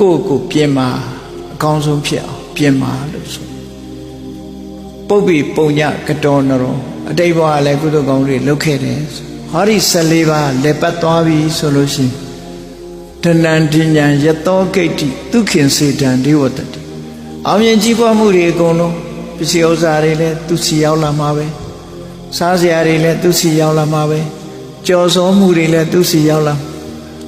ကိုယ့်ကိုပြင်မာအကောင်းဆုံးဖြစ်အောင်ပြင်မာလို့ဆိုပုပ္ပိပုံညကတော်နရောအတိတ်ဘဝလည်းကုသိုလ်ကောင်းတွေလုပ်ခဲ့တယ်ဆိုဟောဒီ14ပါးလက်ပတ်သွားပြီဆိုလို့ရှိရင်တဏ္ဍဉ္ဉံယတောဂိတ်တိဒုခင်စေတံဒီဝတ္တိအောင်မြင်ကြီးပွားမှုတွေအကုန်လုံးပစ္စည်းဥစ္စာတွေလည်းသူစီရောက်လာမှာပဲစားစရာတွေလည်းသူစီရောက်လာမှာပဲကြော်စောမှုတွေလည်းသူစီရောက်လာမှာ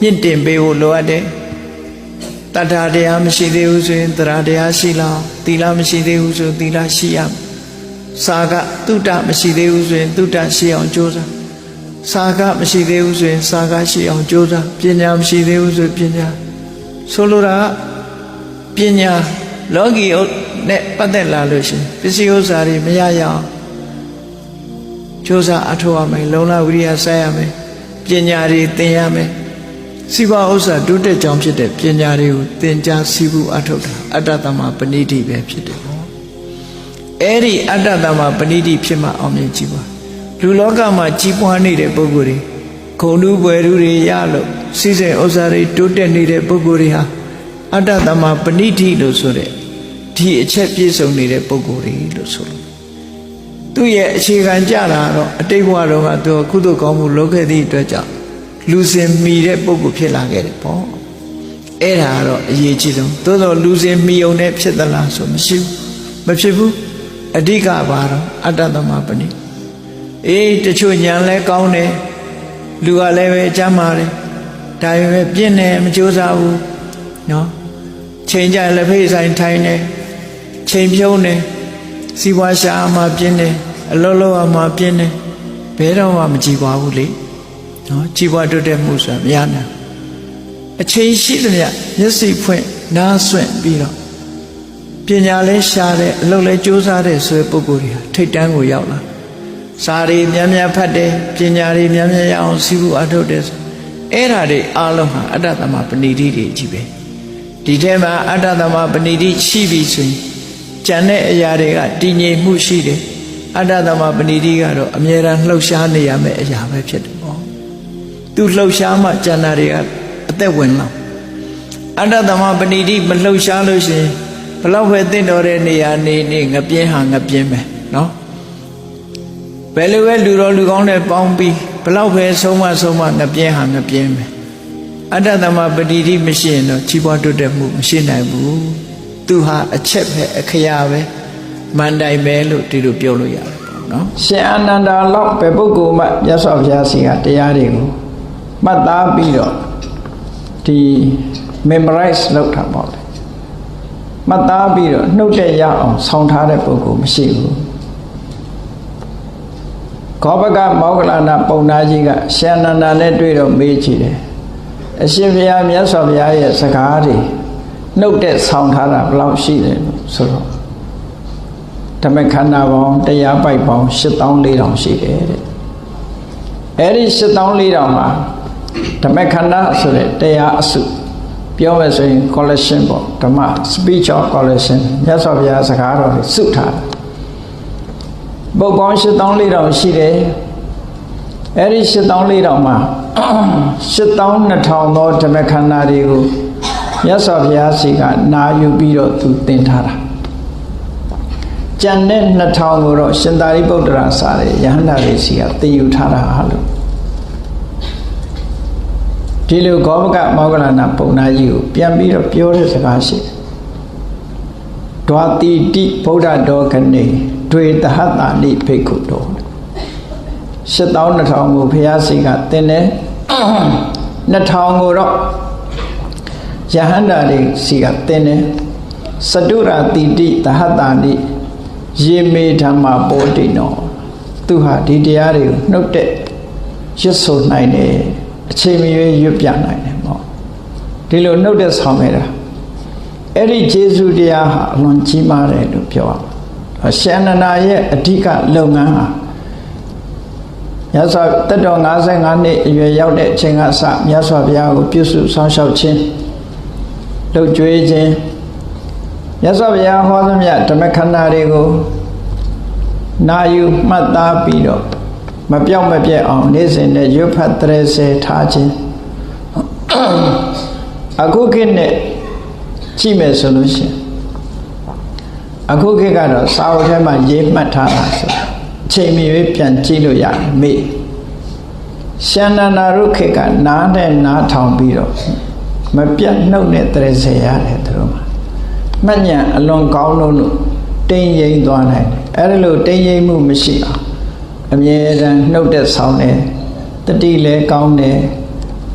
မြင့်တင်ပေးဖို့လိုအပ်တယ်တတ္ထာတရားမရှိသေးဘူးဆိုရင်တရားတရားရှိလောက်သီလမရှိသေးဘူးဆိုသီလရှိရမယ်စာကတုတ္တမရှိသေးဘူးဆိုရင်တုတ္တရှိအောင်ကြိုးစားစာကမရှိသေးဘူးဆိုရင်စာကရှိအောင်ကြိုးစားပညာမရှိသေးဘူးဆိုပညာဆိုလိုတာပညာလောကီနဲ့ပတ်သက်လာလို့ရှိရင်ပစ္စည်းဥစ္စာတွေမရရအောင်ကြိုးစားအထောက်အမယ်လုံလဝိရိယဆက်ရမယ်ပညာတွေသင်ရမယ် စီးပွားဥစ္စာတိုးတက်ကြောင်းဖြစ်တဲ့ပညာတွေကိုသင်ကြားစီးပူးအထောက်တာအတ္တသမပဏိတိပဲဖြစ်တယ်ပေါ့အဲ့ဒီအတ္တသမပဏိတိဖြစ်မှအောင်မြင်ကြည့်ပါလူလောကမှာကြီးပွားနေတဲ့ပုဂ္ဂိုလ်တွေဂုဏ်တူပွယ်တူတွေရလို့စီးစိမ်ဥစ္စာတွေတိုးတက်နေတဲ့ပုဂ္ဂိုလ်တွေဟာအတ္တသမပဏိတိလို့ဆိုတဲ့ဒီအချက်ပြည့်စုံနေတဲ့ပုဂ္ဂိုလ်တွေလို့ဆိုလို့သူ့ရဲ့အခြေခံကြတာတော့အတိတ်ဘဝတော့ကသူကုသိုလ်ကောင်းမှုလုပ်ခဲ့သည့်အတွက်ကြောင့် လူစင်မီတဲ့ပုဂ္ဂိုလ်ဖြစ်လာခဲ့တယ်ပေါ့အဲ့ဒါကတော့အရေးကြီးဆုံးသို့သောလူစင်မီုံနဲ့ဖြစ်သလားဆိုမရှိဘူးမဖြစ်ဘူးအဓိကဘာတော့အတ္တသမပဏိအေးတချို့ညာလဲကောင်းတယ်လူကလည်းပဲကြမ်းပါတယ်ဒါပေမဲ့ပြင်းတယ်မကြိုးစားဘူးနော်ချိန်ကြလက်ဖေးဆိုင်ထိုင်တယ်ချိန်ဖြုံးတယ်စီးပွားရှာမှပြင်းတယ်အလုံးလုံးမှပြင်းတယ်ဘယ်တော့မှမကြည်ပါဘူးလေ နော်ကြည်ပွားတွတ်တဲ့မှုဆိုတာမရနိုင်အချိန်ရှိသမျှမျက်စိဖွင့်နားဆွင့်ပြီးတော့ပညာလဲရှားတဲ့အလုပ်လဲကြိုးစားတဲ့ဆိုတဲ့ပုဂ္ဂိုလ်တွေဟာထိတ်တန်းကိုရောက်လာစာရီများများဖတ်တယ်ပညာတွေများများရအောင်စီးဖို့အထုတ်တယ်အဲ့ဓာတွေအားလုံးဟာအတ္တသမပဏိတိတွေကြီးပဲဒီထဲမှာအတ္တသမပဏိတိရှိပြီဆိုရင်ကြံတဲ့အရာတွေကတည်ငြိမ်မှုရှိတယ်အတ္တသမပဏိတိကတော့အမြဲတမ်းလှုပ်ရှားနေရမယ့်အရာပဲဖြစ်တယ်ပေါ့ သူလှုပ်ရှားမှကြံတာတွေကအသက်ဝင်လာအတ္တသမပဏိတိမလှုပ်ရှားလို့ရှိရင်ဘလောက်ပဲတင့်တော်တဲ့နေရာနေနေငပြင်းဟာငပြင်းပဲနော်ဘယ်လိုပဲလူတော်လူကောင်းနဲ့ပေါင်းပြီးဘလောက်ပဲဆုံးမဆုံးမငပြင်းဟာငပြင်းပဲအတ္တသမပဏိတိမရှိရင်တော့ကြီးပွားတိုးတက်မှုမရှိနိုင်ဘူးသူဟာအချက်ပဲအခရာပဲမန်တိုင်ပဲလို့ဒီလိုပြောလို့ရတယ်ပေါ့နော်ရှင်အာနန္ဒာလောက်ပဲပုဂ္ဂိုလ်မှမြတ်စွာဘုရားစီကတရားတွေကို မှတ်သားပြီးတော့ဒီ memorize လုပ်တာပေါ့လေမှတ်သားပြီးတော့နှုတ်တဲ့ရအောင်ဆောင်းထားတဲ့ပုဂ္ဂိုလ်မရှိဘူးခောဘကမောဂလနာပုံနာကြီးကရှင်အာနန္ဒာနဲ့တွေ့တော့မေးကြည့်တယ်အရှင်ဘုရားမြတ်စွာဘုရားရဲ့စကားတွေနှုတ်တဲ့ဆောင်းထားတာဘယ်လောက်ရှိတယ်လို့ဆိုတော့ဓမ္မခန္ဓာပေါင်းတရားပိုက်ပေါင်း8400ရှိတယ်တဲ့အဲ့ဒီ8400မှာ ဓမ္မခန္ဓာဆိုတဲ့တရားအစုပြောမယ်ဆိုရင် collection ပေါ့ဓမ္မ speech of collection မြတ်စွာဘုရားစကားတော်တွေစုထားတယ်ပုဂ္ဂိုလ်8400ရှိတယ်အဲ့ဒီ8400မှာ8200သောဓမ္မခန္ဓာတွေကိုမြတ်စွာဘုရားစီကနာယူပြီးတော့သူသင်ထားတာကျန်တဲ့2000ကိုတော့ရှင်သာရိပုတ္တရာစာရဲ့ယဟန္တာတွေစီကသင်ယူထားတာဟာလို့ ဒီလိုဂောဘကမောဂလနာပုံနာကြီးကိုပြန်ပြီးတော့ပြောတဲ့စကားရှိတယ်ဒွာတိတိဗုဒ္ဓတော်ခဏိတွေတဟတာနိဖိက္ခုတော်7200ကိုဘုရားစီကသင်တယ်2000ကိုတော့ယဟန္တာတွေစီကသင်တယ်စတုရာတိတိတဟတာနိယေမေဓမ္မာပောတိနောသူဟာဒီတရားတွေကိုနှုတ်တဲ့ရွတ်ဆိုနိုင်တယ် အချိန်မရွေးရွတ်ပြနိုင်တယ်ပေါ့ဒီလိုနှုတ်တဲ့ဆောင်ခဲ့တာအဲ့ဒီကျေးဇူးတရားဟာအလွန်ကြီးမားတယ်လို့ပြောရမှာရှန္ဒနာရဲ့အဓိကလုပ်ငန်းဟာမြတ်စွာတက်တော်55နှစ်အရွယ်ရောက်တဲ့အချိန်ကစမြတ်စွာဘုရားကိုပြုစုဆောင်ရှောက်ခြင်းလှုပ်ကြွေးခြင်းမြတ်စွာဘုရားဟောသမျှဓမ္မခန္ဓာတွေကိုနာယူမှတ်သားပြီးတော့ မပြောက်မပြက်အောင်နေ့စဉ်နဲ့ရွတ်ဖတ်တရေစေထားခြင်းအခုခေတ်နဲ့ကြည့်မယ်ဆိုလို့ရှိရင်အခုခေတ်ကတော့စာအုပ်ထဲမှာရေးမှတ်ထားတာဆိုအချိန်မီပဲပြန်ကြည့်လို့ရတယ်မေ့ရှန္ဒနာရုခေတ်ကနားနဲ့နားထောင်ပြီးတော့မပြတ်နှုတ်နဲ့တရေစေရတယ်သူတို့မှာမှတ်ဉာဏ်အလွန်ကောင်းလို့တင်းရိမ်သွားနိုင်တယ်အဲ့ဒီလိုတင်းရိမ်မှုမရှိအောင် အမြဲတမ်းနှုတ်တဲ့ဆောင်းတယ်တတိလည်းကောင်းတယ်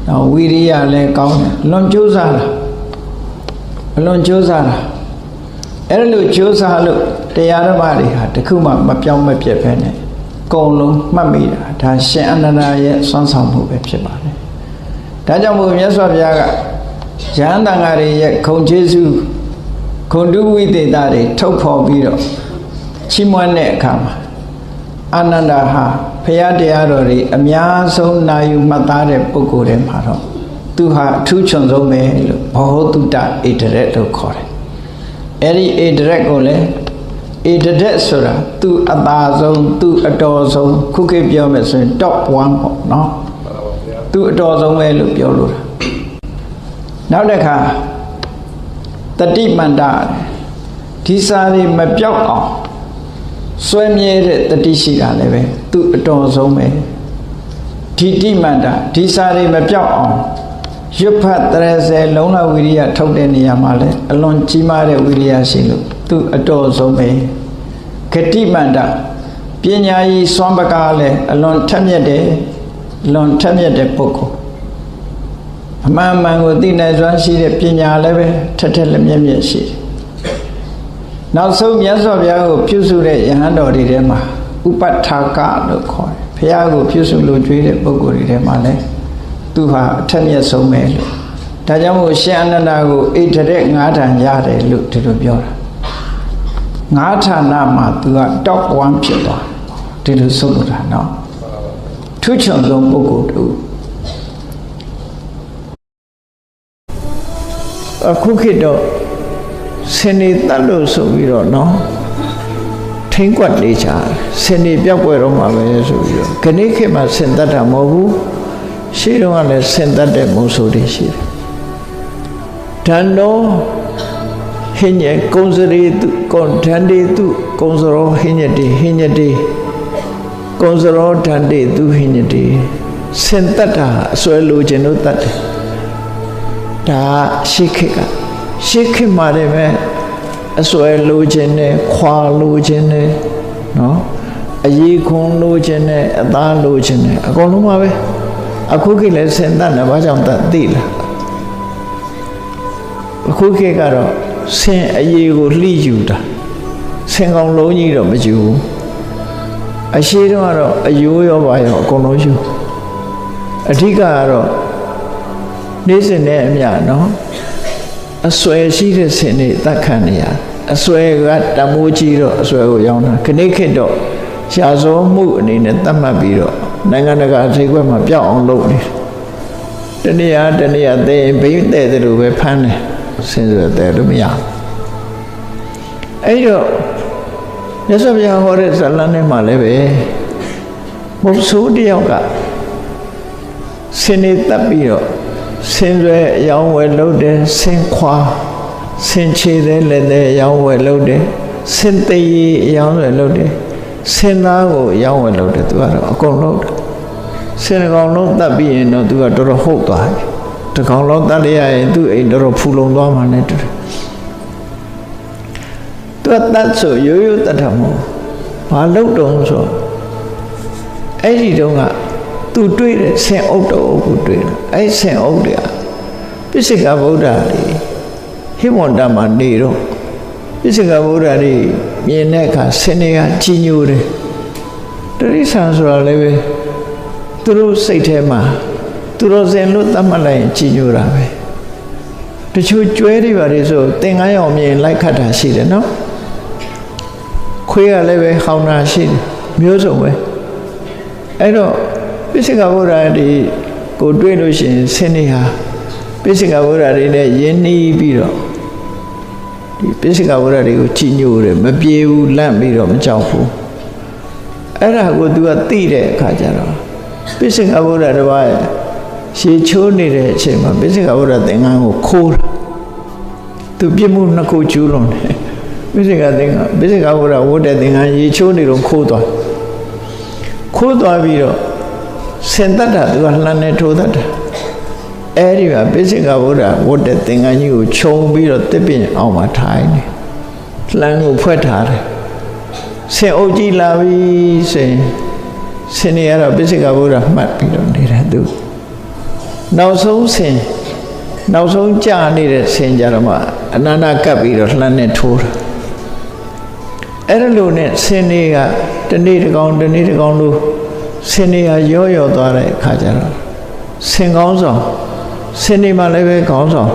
နောက်ဝိရိယလည်းကောင်းတယ်လွန်ကြိုးစားတာအလွန်ကြိုးစားတာအဲ့ဒီလိုကြိုးစားလို့တရားဓမ္မတွေဟာတခုမှမပြောင်းမပြတ်ပဲနဲ့ကုံလုံးမှတ်မိတာဒါရှင်အနန္ဒာရဲ့စွမ်းဆောင်မှုပဲဖြစ်ပါတယ်ဒါကြောင့်မို့မြတ်စွာဘုရားကယဟန်တန်ဃာတွေရဲ့ခုံကျေးဇူးခုံတုဝိသေသတွေထုတ်ဖော်ပြီးတော့ချီးမွမ်းတဲ့အခါမှာ အာနန္ဒာဟာဖရာတရားတော်တွေအများဆုံးနာယူမှတ်သားတဲ့ပုဂ္ဂိုလ်တွေမှာတော့သူဟာအထူးချွန်ဆုံးပဲလို့ဘောဟတုတဧတရက်လို့ခေါ်တယ်။အဲဒီဧတရက်ကိုလည်းဧတရက်ဆိုတာသူအသာဆုံးသူအတော်ဆုံးခုခေတ်ပြောမယ်ဆိုရင် top 1ပေါ့နော်။သူအတော်ဆုံးပဲလို့ပြောလို့တာ။နောက်တစ်ခါတတိမန္တဒီစာတွေမပြောက်အောင် စွဲမြဲတဲ့တတိရှိတာလည်းပဲသူအတော်ဆုံးပဲဒီတိမန္တဒီစာတွေမပြောက်အောင်ရွတ်ဖတ်တရစေလုံးလဝိရိယထုတ်တဲ့နေရာမှာလည်းအလွန်ကြီးမားတဲ့ဝိရိယရှိလို့သူအတော်ဆုံးပဲဂတိမန္တပညာကြီးစွမ်းပကားလည်းအလွန်ထက်မြက်တယ်လွန်ထက်မြက်တဲ့ပုဂ္ဂိုလ်အမှန်မှန်ကိုသိနိုင်စွမ်းရှိတဲ့ပညာလည်းပဲထက်ထက်လက်မြက်မြက်ရှိတယ် နောက်ဆုံးမြတ်စွာဘုရားကိုပြုစုတဲ့ယဟန်တော်တွေထဲမှာဥပဋ္ဌာကလို့ခေါ်တယ်ဘုရားကိုပြုစုလို့ကြွေးတဲ့ပုဂ္ဂိုလ်တွေထဲမှာလည်းသူဟာအထက်မြတ်ဆုံးပဲလို့ဒါကြောင့်မို့ရှင်အနန္ဒာကိုအိဋ္ဌရက်၅ဌာန်ရတယ်လို့ဒီလိုပြောတာ၅ဌာနမှာသူက top 1ဖြစ်သွားဒီလိုဆုံးလို့တာเนาะထူးချွန်ဆုံးပုဂ္ဂိုလ်တူအခုခေတ်တော့ ဆင်းနေတတ်လို့ဆိုပြီးတော့နော်ထိမ့်ကွက်လေးချာဆင်းနေပြောက်ွယ်တော့မှာပဲဆိုပြီးတော့ခဏိခေတ်မှာဆင်တတ်တာမဟုတ်ဘူးရှေးတုန်းကလည်းဆင်တတ်တဲ့မုံဆိုတွေရှိတယ်ဓာန်တော်ဟင်းညကုံစရီသူကွန်ဓာန်တေသူကုံစရောဟင်းညတေဟင်းညတေကုံစရောဓာန်တေသူဟင်းညတေဆင်တတ်တာအစွဲလိုခြင်းတို့တတ်တယ်ဒါရှေးခေတ်က ရှေးခေတ်မှာလည်းပဲအစွဲလိုခြင်းနဲ့ခွာလိုခြင်းနဲ့နော်အရေးခွန်လိုခြင်းနဲ့အသားလိုခြင်းနဲ့အကုန်လုံးပါပဲအခုခေတ်လည်းစင်တတ်တယ်ဘာကြောင့်တတ်သိလားအခုခေတ်ကတော့ဆင်အရေးကိုလှိယူတာဆင်ကောင်လုံးကြီးတော့မယူဘူးအရှိတော့ကတော့အယိုးရောပါရောအကုန်လုံးယူအဓိကကတော့နေ့စဉ်နဲ့အမျှနော် အစွဲရှိတဲ့ဆင်တွေတတ်ခံနေရအစွဲကတမိုးကြီးတော့အစွဲကိုရောင်းတာခဏခေတ်တော့ရှားစောမှုအနေနဲ့တတ်မှတ်ပြီးတော့နိုင်ငံတကာဈေးကွက်မှာပြောက်အောင်လုပ်နေတနည်းအားတနည်းအားသိရင်ဘိန်းတဲ့တယ်လို့ပဲဖမ်းတယ်ဆင်ဆိုတဲ့လို့မရအဲ့တော့မြတ်စွာဘုရားဟောတဲ့ဇာလန်းထဲမှာလည်းပဲမုတ်ဆိုးတယောက်ကဆင်းနေတက်ပြီးတော့ ဆင်းရွယ်အယောင်းဝယ်လုပ်တယ်ဆင်းခွာဆင်းချေတဲ့လက်တဲ့အယောင်းဝယ်လုပ်တယ်ဆင်းသေးအယောင်းဝယ်လုပ်တယ်ဆင်းသားကိုအယောင်းဝယ်လုပ်တယ်သူကတော့အကုန်လုပ်တယ်ဆင်းကောင်လုံးတတ်ပြီးရင်တော့သူကတော်တော်ဟုတ်သွားတယ်တကောင်လုံးတတ်ရရင်သူ့အိမ်တော်တော်ဖူလုံသွားမှနဲ့တူတယ်သူကတတ်ဆိုရိုးရိုးတတ်တာမဟုတ်ဘာလို့တုံးဆိုအဲ့ဒီတုန်းက သူတွေ့တဲ့ဆင်အုပ်တော်ကိုတွေ့တယ်အဲ့ဆင်အုပ်တွေကပိစိကဗုဒ္ဓတွေဟိမန္တမှာနေတော့ပိစိကဗုဒ္ဓတွေမြင်တဲ့အခါဆင်တွေကကြီးညိုတယ်တရိษံဆိုတာလည်းပဲသူတို့စိတ်ထဲမှာသူတို့စင်လို့သတ်မှတ်လိုက်ရင်ကြီးညိုတာပဲတချို့ကျွဲတွေပါလေဆိုသင်္ကန်းရောင်မြင်လိုက်ခတ်တာရှိတယ်နော်ခွေးကလည်းပဲဟောင်းတာရှိတယ်မျိုးစုံပဲအဲ့တော့ ပိစိကဗုဒ္ဓတွေကိုတွေ့လို့ရှိရင်ဆင်းနေဟာပိစိကဗုဒ္ဓတွေနဲ့ယဉ်နှီးပြီးတော့ဒီပိစိကဗုဒ္ဓတွေကိုကြည်ညိုတယ်မပြေဘူးလန့်ပြီးတော့မကြောက်ဘူးအဲ့ဒါကို तू ကသိတဲ့အခါကျတော့ပိစိကဗုဒ္ဓတစ်ပါးရဲ့ရှေးချိုးနေတဲ့အချိန်မှာပိစိကဗုဒ္ဓသင်္ကန်းကိုခိုးတာသူပြစ်မှုနှစ်ခုကျူးလွန်တယ်ပိစိကသင်္ကန်းပိစိကဗုဒ္ဓဝတ်တဲ့သင်္ကန်းရေချိုးနေတော့ခိုးသွားခိုးသွားပြီးတော့ စင်တတ်တာသူကလှမ်းနေထိုးတတ်တာအဲ့ဒီမှာပိစိကဗုဒ္ဓဝတ်တဲ့သင်္ကန်းကြီးကိုခြုံပြီးတော့တစ်ပြင်းအောင်မှာထိုင်နေလှမ်းကိုဖွက်ထားတယ်ဆင်အုပ်ကြီးလာပြီဆိုရင်ဆင်နေရတော့ပိစိကဗုဒ္ဓမှတ်ပြီးတော့နေတဲ့သူနောက်ဆုံးဆင်နောက်ဆုံးကြာနေတဲ့ဆင်ကြတော့မှအနန္တကပ်ပြီးတော့လှမ်းနဲ့ထိုးတာအဲ့ဒါလို့နဲ့ဆင်တွေကတနေ့တစ်ကောင်တနေ့တစ်ကောင်လို့ ဆင်တွေကရောရောသွားတဲ့အခါကျတော့ဆင်ကောင်းဆောင်ဆင်တွေမှလည်းပဲကောင်းဆောင်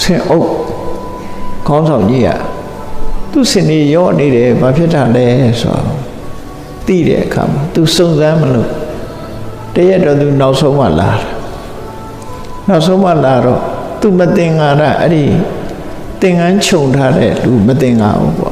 ဆင်အုပ်ကောင်းဆောင်ကြီးอ่ะသူဆင်တွေရောနေတယ်ဘာဖြစ်တာလဲဆိုတော့သိတဲ့အခါမှာသူစုံစမ်းမလို့တရက်တော့သူနောက်ဆုံးမှလာတာနောက်ဆုံးမှလာတော့သူမတင်္ကာရအဲ့ဒီသင်္ကန်းခြုံထားတဲ့လူမတင်္ကာဘူးပေါ့